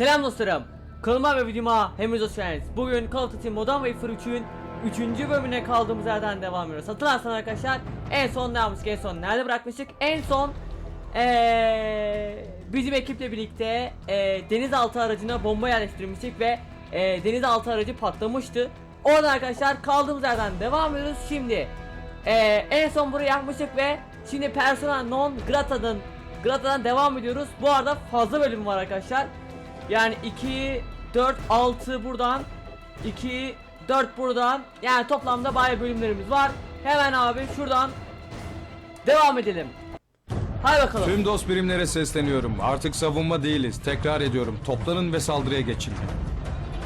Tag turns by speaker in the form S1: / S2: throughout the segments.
S1: Selam dostlarım. Kanalıma ve videoma hepiniz hoş geldiniz. Bugün Call of Duty Modern Warfare 3'ün 3. bölümüne kaldığımız yerden devam ediyoruz. Hatırlarsan arkadaşlar en son ne yapmıştık en son nerede bırakmıştık? En son ee, bizim ekiple birlikte ee, denizaltı aracına bomba yerleştirmiştik ve ee, denizaltı aracı patlamıştı. Orada arkadaşlar kaldığımız yerden devam ediyoruz. Şimdi ee, en son burayı yapmıştık ve şimdi persona non grata'dan grata'dan devam ediyoruz. Bu arada fazla bölüm var arkadaşlar. Yani 2 4 6 buradan 2 4 buradan yani toplamda bayağı bölümlerimiz var. Hemen abi şuradan devam edelim. Hadi bakalım.
S2: Tüm dost birimlere sesleniyorum. Artık savunma değiliz. Tekrar ediyorum. Toplanın ve saldırıya geçin.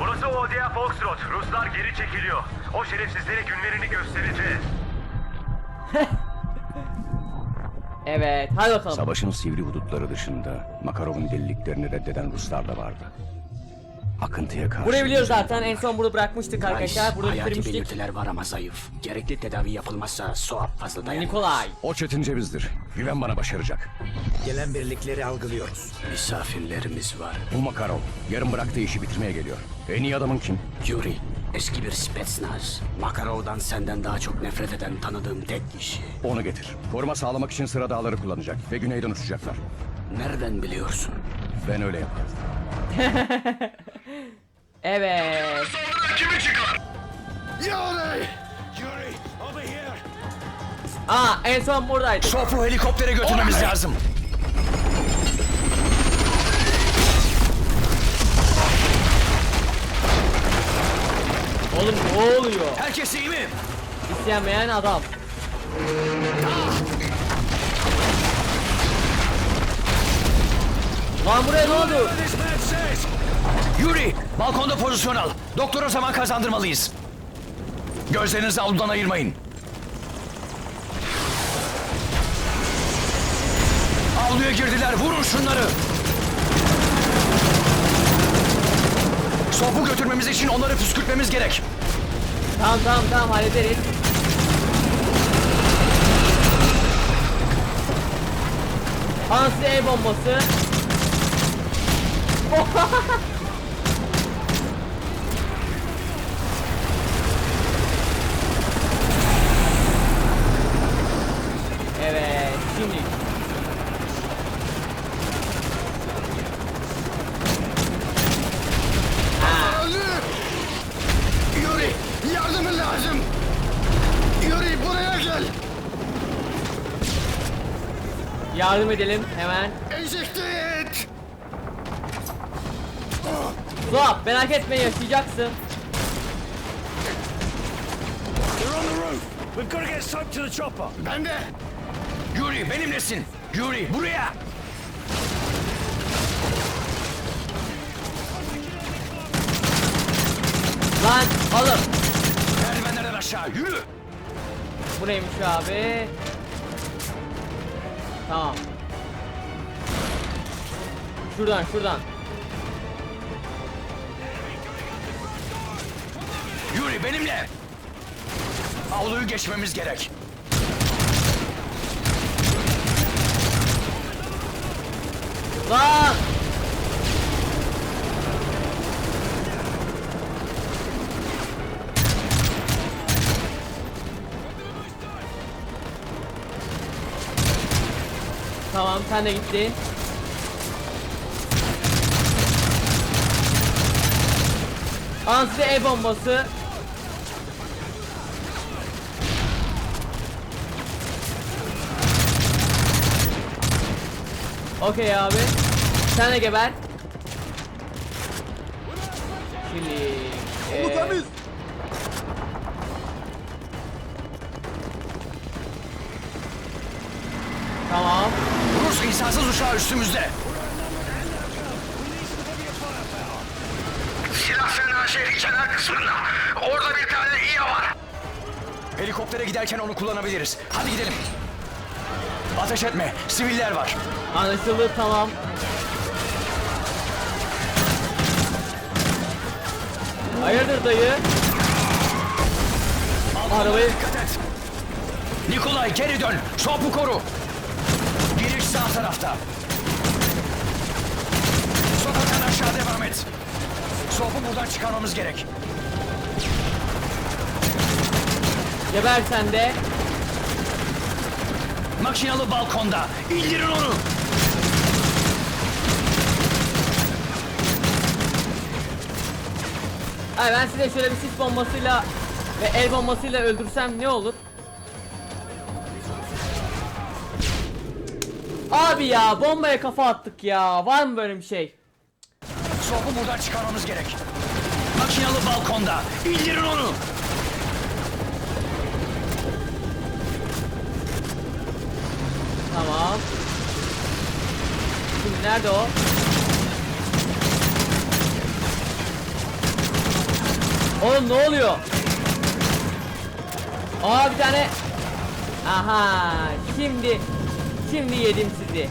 S3: Burası Odia Foxtrot. Ruslar geri çekiliyor. O şerefsizlere günlerini göstereceğiz.
S1: Evet, hadi bakalım.
S4: Savaşın sivri hudutları dışında Makarov'un deliliklerini reddeden Ruslar da vardı. Akıntıya karşı...
S1: Burayı biliyoruz zaten. En son burada bırakmıştık arkadaşlar. Burada
S5: hayati
S1: bitirmiştik.
S5: belirtiler var ama zayıf. Gerekli tedavi yapılmazsa soğuk fazla dayanamaz.
S1: Nikolay.
S4: O çetin cevizdir. Güven bana başaracak.
S6: Gelen birlikleri algılıyoruz.
S5: Misafirlerimiz var.
S4: Bu Makarov yarın bıraktığı işi bitirmeye geliyor. En iyi adamın kim?
S5: Yuri, eski bir Spetsnaz. Makarov'dan senden daha çok nefret eden tanıdığım tek kişi.
S4: Onu getir. Koruma sağlamak için sıra dağları kullanacak ve güneyden uçacaklar.
S5: Nereden biliyorsun?
S4: Ben öyle yaparım.
S1: Evet. Aa en son buradaydı.
S6: Topu helikoptere götürmemiz lazım.
S1: Oğlum ne oluyor?
S6: Herkes iyi mi?
S1: İstemeyen adam. Lan buraya ne oldu?
S6: Yuri, balkonda pozisyon al. Doktora zaman kazandırmalıyız. Gözlerinizi avludan ayırmayın. Avluya girdiler, vurun şunları. Sopu götürmemiz için onları püskürtmemiz gerek.
S1: Tamam tamam tamam hallederiz. Ansi el bombası. evet şimdi
S6: Yuri, yardımın lazım. Yuri buraya gel.
S1: yardım edelim hemen.
S6: Enjekte et.
S1: Suat merak etme yaşayacaksın.
S3: They're on the roof. We've got to get soap to the chopper.
S6: Ben de. Yuri benimlesin. Yuri buraya.
S1: Lan oğlum.
S6: Aşağı yürü.
S1: Bu neymiş abi? Tamam. Şuradan şuradan.
S6: Yuri benimle. Avluyu geçmemiz gerek.
S1: Lan! Tamam sen de gittin. Al size el bombası. Okey abi. Sen de geber. Şimdi... eee, Tamam.
S6: Rus insansız uçağı üstümüzde.
S3: Silah fena şehrin kenar kısmında. Orada bir tane İHA var.
S6: Helikoptere giderken onu kullanabiliriz. Hadi gidelim. Ateş etme. Siviller var.
S1: Anlaşıldı tamam. Hayırdır dayı? Arabayı
S6: Dikkat et. Nikolay geri dön. Sopu koru. Sağ tarafta. Sokaktan aşağı devam et. buradan çıkarmamız gerek.
S1: Geber sen de.
S6: Makinalı balkonda. İndirin onu.
S1: Ay ben size şöyle bir sis bombasıyla ve el bombasıyla öldürsem ne olur? Abi ya bombaya kafa attık ya. Var mı böyle bir şey?
S6: Soğuku buradan çıkarmamız gerek. Makinalı balkonda. İndirin onu.
S1: Tamam. Şimdi nerede o? Oğlum ne oluyor? Aa bir tane. Aha şimdi şimdi yedim sizi.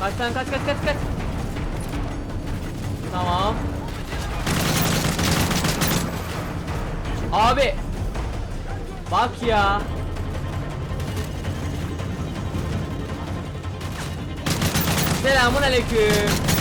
S1: Kaç tane kaç kaç kaç kaç. Tamam. Abi. Bak ya. Selamun aleyküm.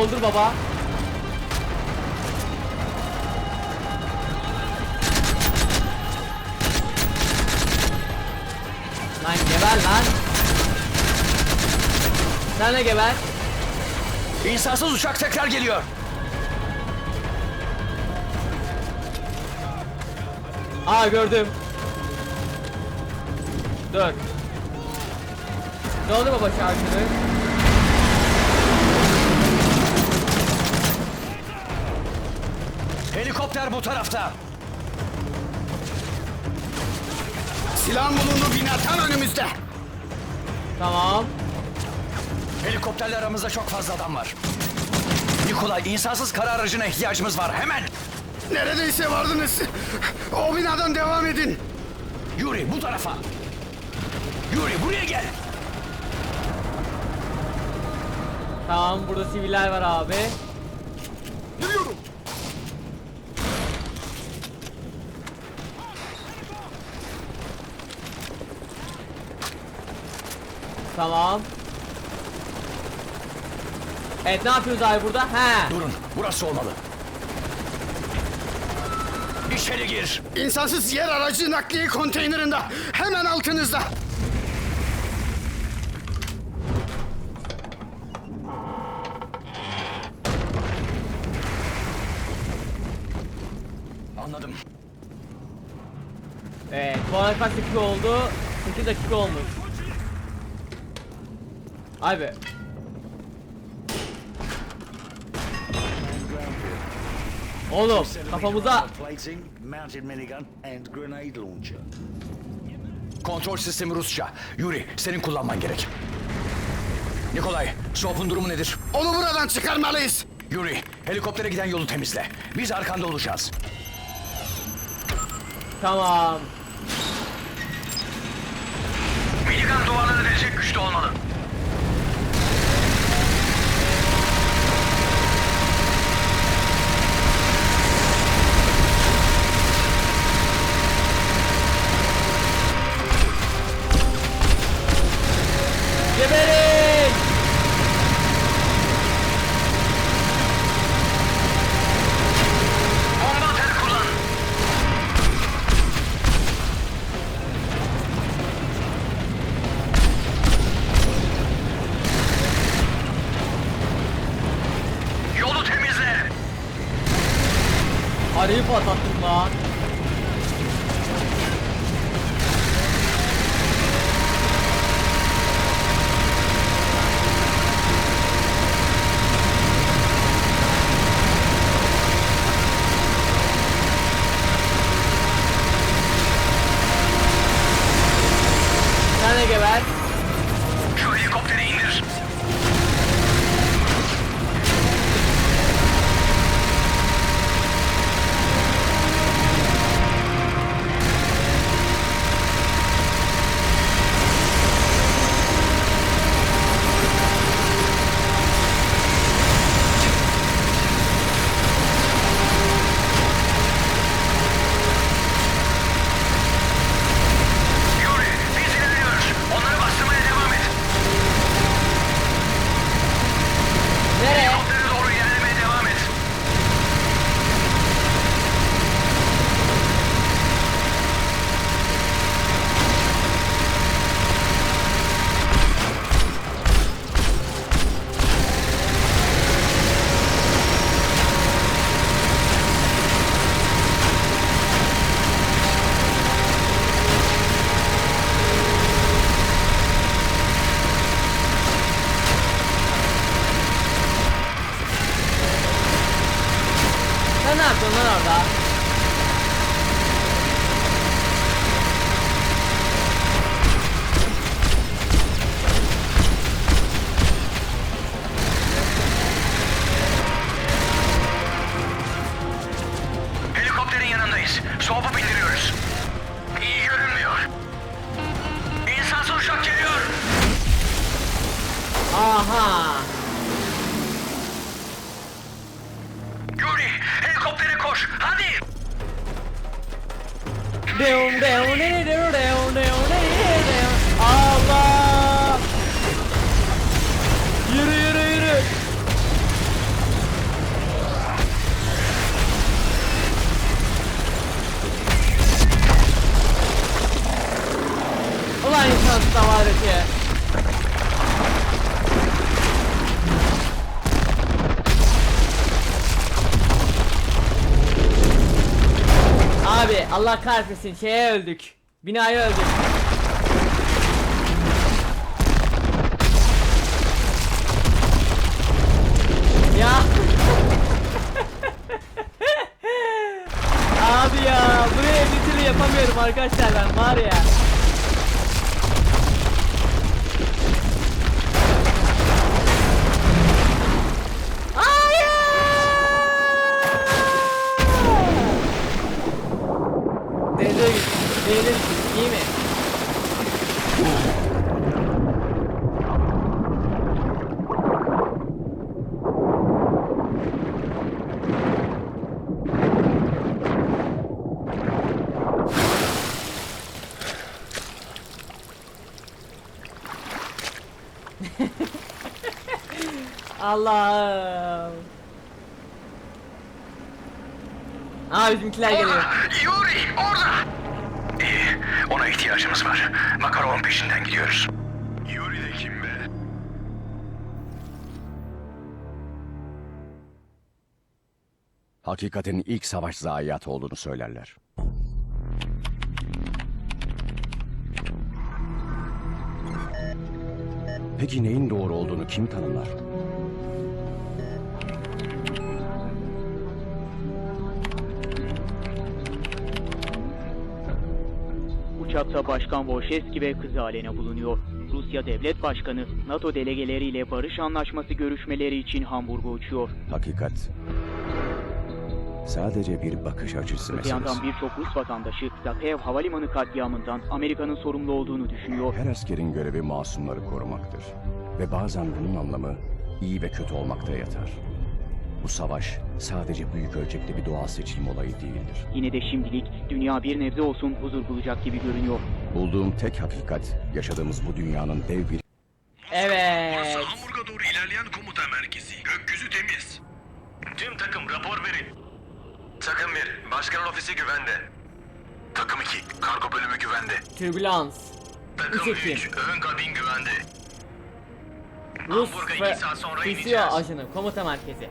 S1: Doldur baba. Lan geber lan. Sen de geber.
S6: İnsansız uçak tekrar geliyor.
S1: Aa gördüm. Dur. Doldur baba şarkını.
S6: Helikopter bu tarafta.
S7: Silahın bulunduğu bina tam önümüzde.
S1: Tamam.
S6: Helikopterle aramızda çok fazla adam var. Nikolay, insansız kara aracına ihtiyacımız var. Hemen.
S7: Neredeyse vardınız. O binadan devam edin.
S6: Yuri bu tarafa. Yuri buraya gel.
S1: Tamam burada siviller var abi. Tamam. Evet ne yapıyoruz abi burada? He.
S6: Durun, burası olmalı. İçeri gir.
S7: İnsansız yer aracı nakliye konteynerinde. Hemen altınızda.
S6: Anladım.
S1: Evet bu arada kaç dakika oldu? 8 dakika olmuş. Abi. Oğlum kafamıza.
S6: Kontrol sistemi Rusça. Yuri, senin kullanman gerek. Nikolay, Soap'un durumu nedir?
S7: Onu buradan çıkarmalıyız.
S6: Yuri, helikoptere giden yolu temizle. Biz arkanda olacağız.
S1: tamam.
S3: Minigun duvarları delecek güçte olmalı.
S1: Allah. Yürü yürü yürü. Ulan insansız davareti. Abi Allah kahretmesin şeye öldük. Binaya öldük. Ya. Abi ya buraya bir türlü yapamıyorum arkadaşlar ben var ya. Allah'ım. Aa bizimkiler geliyor.
S3: Yuri, orada. İyi, ona ihtiyacımız var. Makarov'un peşinden gidiyoruz. Yuri de kim be?
S6: Hakikatin ilk savaş zayiatı olduğunu söylerler. Peki neyin doğru olduğunu kim tanımlar?
S8: Uçakta Başkan Volşevski ve kızı Alena bulunuyor. Rusya Devlet Başkanı NATO delegeleriyle barış anlaşması görüşmeleri için Hamburg'a uçuyor.
S6: Hakikat sadece bir bakış açısı
S8: Öte yandan birçok Rus vatandaşı Zakev Havalimanı katliamından Amerika'nın sorumlu olduğunu düşünüyor.
S6: Her askerin görevi masumları korumaktır. Ve bazen bunun anlamı iyi ve kötü olmakta yatar. Bu savaş sadece büyük ölçekli bir doğal seçim olayı değildir.
S8: Yine de şimdilik dünya bir nebze olsun huzur bulacak gibi görünüyor.
S6: Bulduğum tek hakikat yaşadığımız bu dünyanın dev bir
S1: Evet.
S3: Hamburg'a doğru ilerleyen komuta merkezi. Gökyüzü temiz. Tüm takım rapor verin. Takım 1, başkanın ofisi güvende. Takım 2, kargo bölümü güvende.
S1: Türbülans.
S3: Takım
S1: Üç ekip.
S3: 3, ön kabin güvende.
S1: Rus
S3: Hamburg'a
S1: ve
S3: iki saat sonra
S1: TCO
S3: ineceğiz.
S1: ajanı komuta merkezi.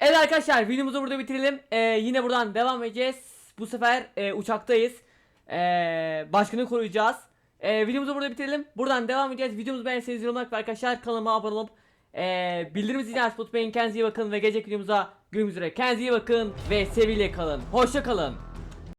S1: Evet arkadaşlar videomuzu burada bitirelim. Ee, yine buradan devam edeceğiz. Bu sefer e, uçaktayız. Ee, başkanı koruyacağız. Ee, videomuzu burada bitirelim. Buradan devam edeceğiz. Videomuzu beğendiyseniz yorum ve arkadaşlar kanalıma abone olup e, bildirim zilini açmayı. Kendinize iyi bakın ve gelecek videomuza görüşmek üzere. Kendinize iyi bakın ve sevgiyle kalın. Hoşça kalın.